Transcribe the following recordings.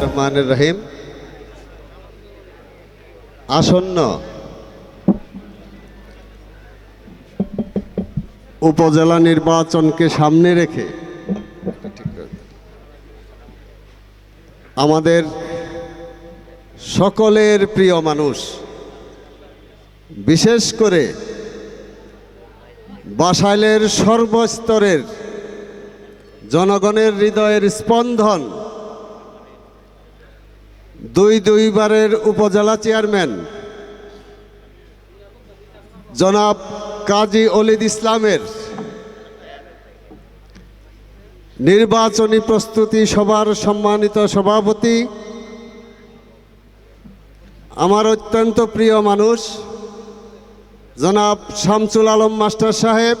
রহমানের রহিম। আসন্ন উপজেলা নির্বাচনকে সামনে রেখে আমাদের সকলের প্রিয় মানুষ, বিশেষ করে বাসাইলের সর্বস্তরের জনগণের হৃদয়ের স্পন্দন। দুই দুইবারের উপজেলা চেয়ারম্যান। জনাব কাজী অলিদ ইসলামের নির্বাচনী প্রস্তুতি সভার সম্মানিত সভাপতি। আমার অত্যন্ত প্রিয় মানুষ, জনাব শামসুল আলম মাস্টার সাহেব।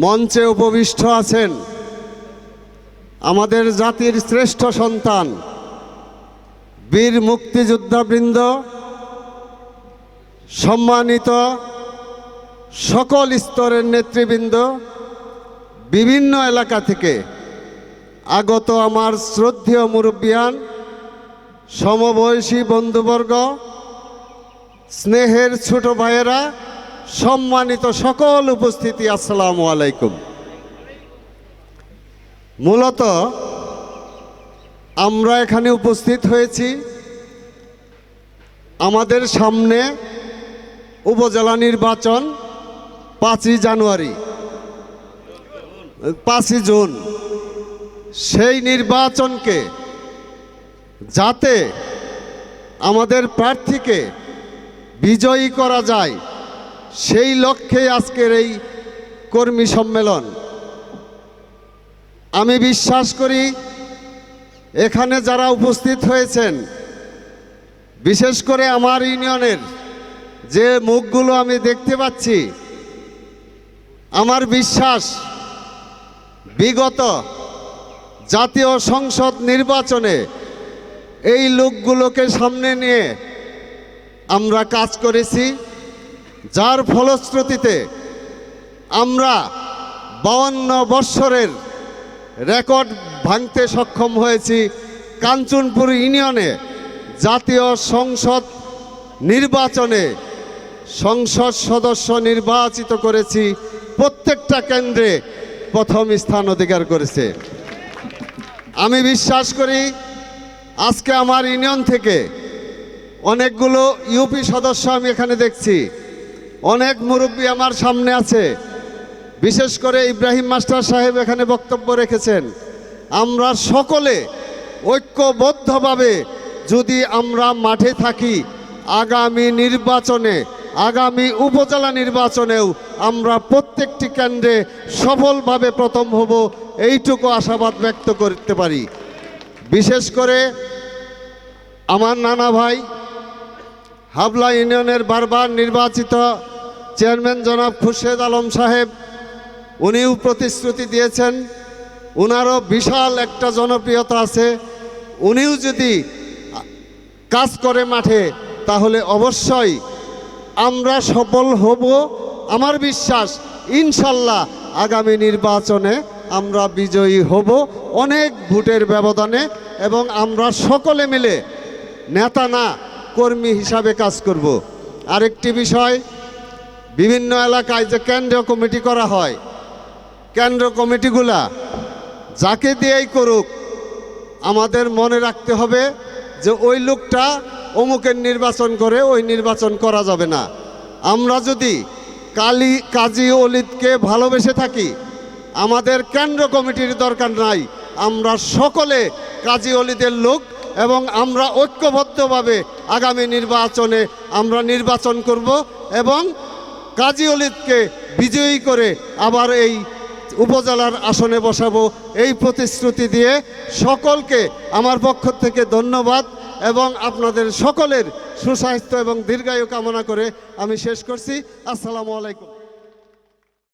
মঞ্চে উপবিষ্ট আছেন আমাদের জাতির শ্রেষ্ঠ সন্তান, বীর মুক্তিযোদ্ধাবৃন্দ, সম্মানিত সকল স্তরের নেতৃবৃন্দ, বিভিন্ন এলাকা থেকে আগত আমার শ্রদ্ধেয় মুরব্বিয়ান, সমবয়সী বন্ধুবর্গ, স্নেহের ছোট ভাইয়েরা সম্মানিত সকল উপস্থিতি, আসসালামু আলাইকুম। মূলত আমরা এখানে উপস্থিত হয়েছি আমাদের সামনে উপজেলা নির্বাচন পাঁচই জানুয়ারি, পাঁচই জুন। সেই নির্বাচনকে যাতে আমাদের প্রার্থীকে বিজয়ী করা যায় সেই লক্ষ্যে আজকের এই কর্মী সম্মেলন। আমি বিশ্বাস করি, এখানে যারা উপস্থিত হয়েছেন, বিশেষ করে আমার ইউনিয়নের যে মুখগুলো আমি দেখতে পাচ্ছি, আমার বিশ্বাস বিগত জাতীয় সংসদ নির্বাচনে এই লোকগুলোকে সামনে নিয়ে আমরা কাজ করেছি। যার ফলশ্রুতিতে আমরা বাউন্ন বৎসরের রেকর্ড ভাঙতে সক্ষম হয়েছি কাঞ্চনপুর ইউনিয়নে জাতীয় সংসদ নির্বাচনে সংসদ সদস্য নির্বাচিত করেছি, প্রত্যেকটা কেন্দ্রে প্রথম স্থান অধিকার করেছে। আমি বিশ্বাস করি আজকে আমার ইউনিয়ন থেকে অনেকগুলো ইউপি সদস্য আমি এখানে দেখছি। অনেক মুরব্বী আমার সামনে আছে। বিশেষ করে ইব্রাহিম মাস্টার সাহেব এখানে বক্তব্য রেখেছেন। আমরা সকলে ঐক্যবদ্ধভাবে যদি আমরা মাঠে থাকি, আগামী নির্বাচনে, আগামী উপজেলা নির্বাচনেও আমরা প্রত্যেকটি কেন্দ্রে সফলভাবে প্রথম হব, এইটুকু আশাবাদ ব্যক্ত করতে পারি। বিশেষ করে আমার নানা ভাই, হাবলা ইউনিয়নের বারবার নির্বাচিত চেয়ারম্যান জনাব খুরশেদ আলম সাহেব, উনিও প্রতিশ্রুতি দিয়েছেন, উনারও বিশাল একটা জনপ্রিয়তা আছে, উনিও যদি কাজ করে মাঠে, তাহলে অবশ্যই আমরা সফল হব। আমার বিশ্বাস, ইনশাল্লাহ আগামী নির্বাচনে আমরা বিজয়ী হব অনেক ভোটের ব্যবধানে এবং আমরা সকলে মিলে নেতা না, কর্মী হিসাবে কাজ করব। আরেকটি বিষয় বিভিন্ন এলাকায় যে কেন্দ্রীয় কমিটি করা হয় কেন্দ্র কমিটিগুলা যাকে দিয়েই করুক, আমাদের মনে রাখতে হবে যে ওই লোকটা অমুকের নির্বাচন করে ওই নির্বাচন করা যাবে না। আমরা যদি কালী, কাজী অলিদকে ভালোবেসে থাকি, আমাদের কেন্দ্র কমিটির দরকার নাই, আমরা সকলে কাজী অলিদের লোক এবং আমরা ঐক্যবদ্ধভাবে আগামী নির্বাচনে আমরা নির্বাচন করব এবং কাজী অলিদকে বিজয়ী করে আবার এই উপজেলার আসনে বসাবো। এই প্রতিশ্রুতি দিয়ে সকলকে আমার পক্ষ থেকে ধন্যবাদ এবং আপনাদের সকলের সুস্বাস্থ্য এবং দীর্ঘায়ু কামনা করে আমি শেষ করছি। আসসালামু আলাইকুম।